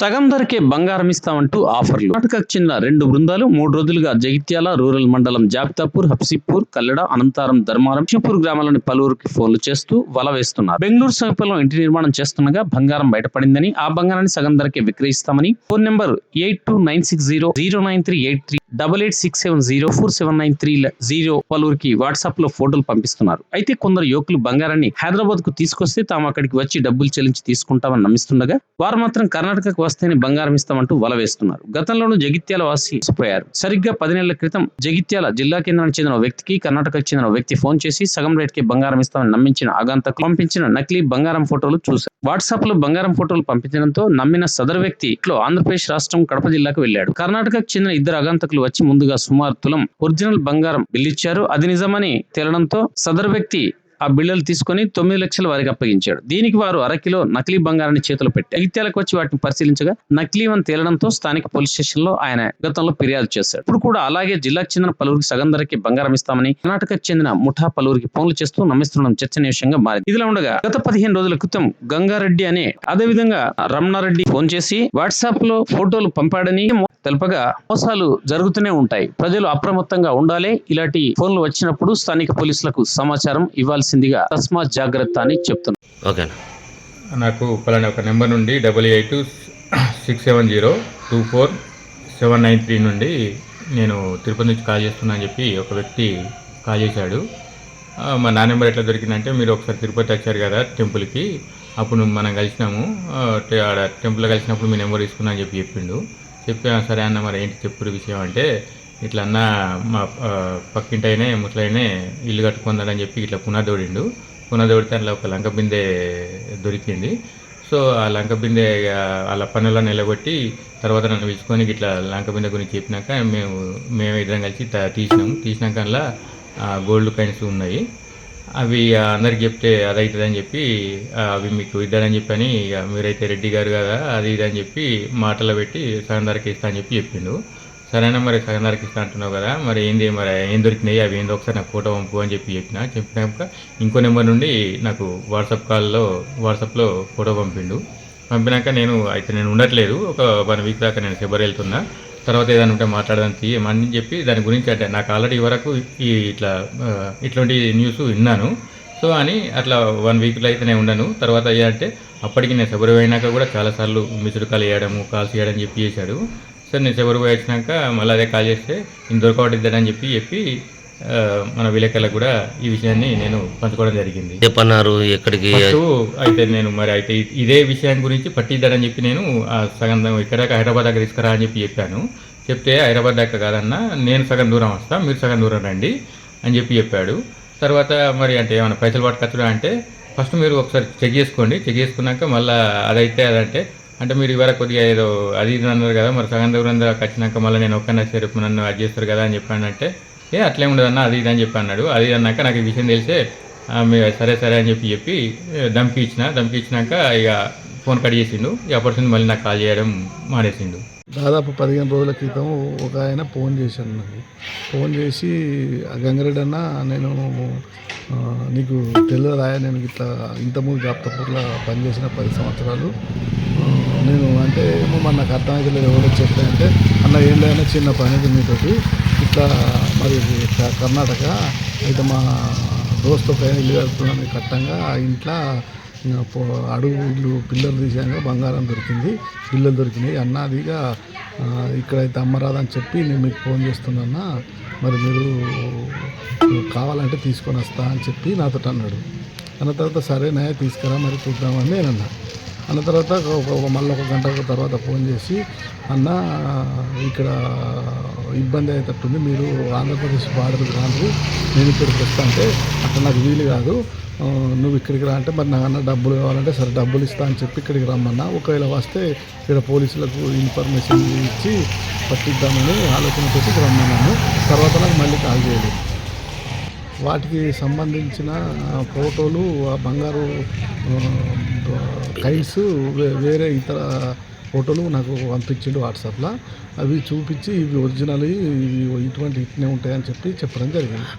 సగం ధరకే బంగారం ఇస్తామంటూ ఆఫర్లు. కర్ణాటకకు చెందిన రెండు బృందాలు మూడు రోజులుగా జగిత్యాల రూరల్ మండలం జాబితాపూర్ హబ్సిపూర్ కల్లడ అనంతారం ధర్మారం లక్ష్మీపూర్ గ్రామాలని పలువురికి ఫోన్లు చేస్తూ వల వేస్తున్నారు. బెంగళూరు సమీపంలో ఇంటి నిర్మాణం చేస్తుండగా బంగారం బయటపడిందని ఆ బంగారాన్ని సగం ధరకే విక్రయిస్తామని phone number eight two nine six zero zero nine three eight three double eight six seven zero four seven nine three zero పలువురికి వాట్సాప్లో ఫోటోలు పంపిస్తున్నారు. అయితే కొందరు యువకులు బంగారాన్ని హైదరాబాద్కు తీసుకొస్తే తాము అక్కడికి వచ్చి డబ్బులు చెల్లించి తీసుకుంటామని నమ్మిస్తుండగా వారు మాత్రం కర్ణాటకకు వస్తేనే బంగారం ఇస్తామంటూ వల వేస్తున్నారు. గతంలోనూ జగిత్యాల వాసి సరిగ్గా పది నెలల క్రితం జగిత్యాల జిల్లా కేంద్రానికి చెందిన వ్యక్తికి కర్ణాటకకు చెందిన వ్యక్తి ఫోన్ చేసి సగం రేట్కి బంగారం ఇస్తామని నమ్మించిన ఆగంతకు పంపించిన నకిలీ బంగారం ఫోటోలు చూశారు. వాట్సాప్లో బంగారం ఫోటోలు పంపించడంతో నమ్మిన సదరు వ్యక్తి ఆంధ్రప్రదేశ్ రాష్ట్రం కడప జిల్లాకు వెళ్ళాడు. కర్ణాటకకు చెందిన ఇద్దరు ఆగంతకులు వచ్చి ముందుగా సుమారు తులం ఒరిజినల్ బంగారం బిల్లిచ్చారు. అది నిజమని తేలడంతో సదరు వ్యక్తి ఆ బిళ్ళలు తీసుకొని తొమ్మిది లక్షల వారికి అప్పగించాడు. దీనికి వారు అరకిలో నకిలీ బంగారాన్ని చేతులు పెట్టి జగిత్యాలకు వచ్చి వాటిని పరిశీలించగా నకిలీ వన్ తేలడంతో స్థానిక పోలీస్ స్టేషన్లో ఆయన గతంలో ఫిర్యాదు చేశారు. ఇప్పుడు కూడా అలాగే జిల్లాకు చెందిన పలువురికి సగం ధరకి బంగారం ఇస్తామని కర్ణాటకకు చెందిన ముఠా పలువురికి ఫోన్లు చేస్తూ నమ్మిస్తుండడం చర్చనీయాంశంగా మారింది. ఇదిలా ఉండగా గత పదిహేను రోజుల క్రితం గంగారెడ్డి అనే అదే విధంగా రమణారెడ్డి ఫోన్ చేసి వాట్సాప్లో ఫోటోలు పంపాడని తెలుపగా మోసాలు జరుగుతూనే ఉంటాయి. ప్రజలు అప్రమత్తంగా ఉండాలి. ఇలాంటి ఫోన్లు వచ్చినప్పుడు స్థానిక పోలీసులకు సమాచారం ఇవ్వాల్సి ఇవ్వాల్సిందిగా తస్మాత్ జాగ్రత్త అని చెప్తున్నారు ఓకేనా. నాకు పలానా ఒక నెంబర్ నుండి double eight six seven zero two four seven nine three నుండి నేను తిరుపతి నుంచి కాల్ చేస్తున్నా అని చెప్పి ఒక వ్యక్తి కాల్ చేశాడు. మా నా నెంబర్ ఎట్లా దొరికిందంటే మీరు ఒకసారి తిరుపతి వచ్చారు కదా టెంపుల్కి అప్పుడు మనం కలిసినాము. ఆడ టెంపుల్లో కలిసినప్పుడు మీ నెంబర్ తీసుకున్నా అని చెప్పి చెప్పిండు. చెప్పి "ఆ, సరే అన్న మరి ఏంటి చెప్పుడు విషయం అంటే ఇట్లా అన్న మా పక్కింటైనే ముసలైనే ఇల్లు కట్టుకుందాడని చెప్పి ఇట్లా పునాదోడిండు. పునాదోడితే అందులో ఒక లంక బిందె దొరికింది. సో ఆ లంక బిందె వాళ్ళ పనులను నిలబెట్టి తర్వాత నన్ను పిలుచుకొని ఇట్లా లంక బిందె గురించి చెప్పినాక మేము మేము ఇద్దరం కలిసి తీసినాం. తీసినాక అందులో గోల్డ్ కాయిన్స్ ఉన్నాయి. అవి అందరికి చెప్తే అది అవుతుందని చెప్పి అవి మీకు ఇద్దారని చెప్పని ఇక మీరైతే రెడ్డి గారు కదా అది ఇది అని చెప్పి మాటలు పెట్టి సగం ధరకి ఇస్తా అని చెప్పి చెప్పిండు. సరేనా మరి? సగం ఇస్తా అంటున్నావు కదా? మరి ఏంది మరి? ఏం దొరికినాయి? అవి ఏందో ఒకసారి నాకు ఫోటో పంపు అని చెప్పి చెప్పిన. చెప్పినాక ఇంకో నెంబర్ నుండి నాకు వాట్సాప్ కాల్లో వాట్సాప్లో ఫోటో పంపిండు. పంపినాక నేను అయితే నేను ఉండట్లేదు. ఒక వన్ వీక్ దాకా నేను శబరి వెళ్తున్నా. తర్వాత ఏదైనా ఉంటే మాట్లాడదాం తీయమని చెప్పి దాని గురించి అంటే నాకు ఆల్రెడీ వరకు ఈ ఇట్లా ఇటువంటి ఇట్లాంటి న్యూస్ విన్నాను. సో అని అట్లా వన్ వీక్లో అయితే నేను ఉండను. తర్వాత అయ్యాలంటే అప్పటికి నేను ఫిబ్రవరి అయినాక కూడా చాలాసార్లు మిస్డ్ కాల్ వేయడము కాల్స్ చేయడం చెప్పి చేశాడు. సరే నేను ఫిబ్రవరి వచ్చినాక మళ్ళీ అదే కాల్ చేస్తే ఇంత దొరకబడి ఇద్దాడని చెప్పి చెప్పి మన విలేకరులకు కూడా ఈ విషయాన్ని నేను పంచుకోవడం జరిగింది. చెప్పన్నారు ఎక్కడికి? అయితే నేను మరి అయితే ఇదే విషయం గురించి పట్టిద్దారని చెప్పి నేను ఆ సగం ఇక్కడ హైదరాబాద్ దాకా తీసుకురా అని చెప్పి చెప్పాను. చెప్తే హైదరాబాద్ దాకా కాదన్నా నేను సగం దూరం వస్తా మీరు సగం దూరం రండి అని చెప్పి చెప్పాడు. తర్వాత మరి అంటే ఏమైనా పైసలు పట్టుకొచ్చుడా అంటే ఫస్ట్ మీరు ఒకసారి చెక్ చేసుకోండి. చెక్ చేసుకున్నాక మళ్ళీ అదైతే అదంటే అంటే మీరు ఇవాళ కొద్దిగా ఏదో అది ఇది అన్నారు కదా మరి సగం దూరం దాకా వచ్చినాక మళ్ళీ నేను ఒక్కనే సరే నన్ను అది చేస్తారు కదా అని చెప్పానంటే ఏ అట్లే ఉండదన్న అది ఇది అని చెప్పి అన్నాడు. అది అన్నాక నాకు ఈ విషయం తెలిసే సరే సరే అని చెప్పి చెప్పి దమ్కి ఇచ్చిన దమ్కి ఇచ్చినాక ఇక ఫోన్ కట్ చేసిండు. ఇక అప్పటి మళ్ళీ నాకు కాల్ చేయడం మానేసిండు. దాదాపు పదిహేను రోజుల క్రితం ఒక ఆయన ఫోన్ చేశాను నాకు. ఫోన్ చేసి గంగరెడ్డి అన్న నేను ఆ, నీకు తెలియదా నేను ఇట్లా ఇంతకుముందు జాప్తపూర్లో పనిచేసిన పది సంవత్సరాలు. అంటే ఏమో మరి నాకు అర్థమైతే లేదు ఎవరో చెప్తే అంటే అన్న ఏం లేదన్నా చిన్న పని ఉంది మీతోటి. ఇట్లా మరి కర్ణాటక అయితే మా దోస్తు పైన ఇల్లు కడుతున్నాను కట్టంగా ఆ ఇంట్లో అడుగు ఇల్లు పిల్లలు తీసాక బంగారం దొరికింది పిల్లలు దొరికినాయి. అన్నదిగా ఇక్కడైతే అమ్మరాదని చెప్పి నేను మీకు ఫోన్ చేస్తున్నా మరి మీరు కావాలంటే తీసుకొని వస్తా అని చెప్పి నాతో అన్నాడు. అన్న తర్వాత సరేనా తీసుకురా మరి చూద్దామని నేను అన్నా. అన్న తర్వాత ఒక మళ్ళీ ఒక గంట తర్వాత ఫోన్ చేసి అన్న ఇక్కడ ఇబ్బంది అయ్యేటట్టుంది. మీరు ఆంధ్రప్రదేశ్ బార్డర్కి రాను నేను ఇక్కడికి వస్తా అంటే అక్కడ నాకు వీలు కాదు. నువ్వు ఇక్కడికి రా అంటే మరి నాన్న డబ్బులు కావాలంటే సరే డబ్బులు ఇస్తా అని చెప్పి ఇక్కడికి రమ్మన్నా. ఒకవేళ వస్తే ఇక్కడ పోలీసులకు ఇన్ఫర్మేషన్ ఇచ్చి పట్టిద్దామని ఆలోచన ఆలోచనతోటి రమ్మన్నాను తర్వాత నాకు మళ్ళీ కాల్ చేయలేదు. వాటికి సంబంధించిన ఫోటోలు ఆ బంగారు కైట్స్ వేరే ఇతర ఫోటోలు నాకు పంపించిండు వాట్సాప్లో. అవి చూపించి ఇవి ఒరిజినల్ ఇవి ఇటువంటి ఇట్నే ఉంటాయని చెప్పి చెప్పడం జరిగింది.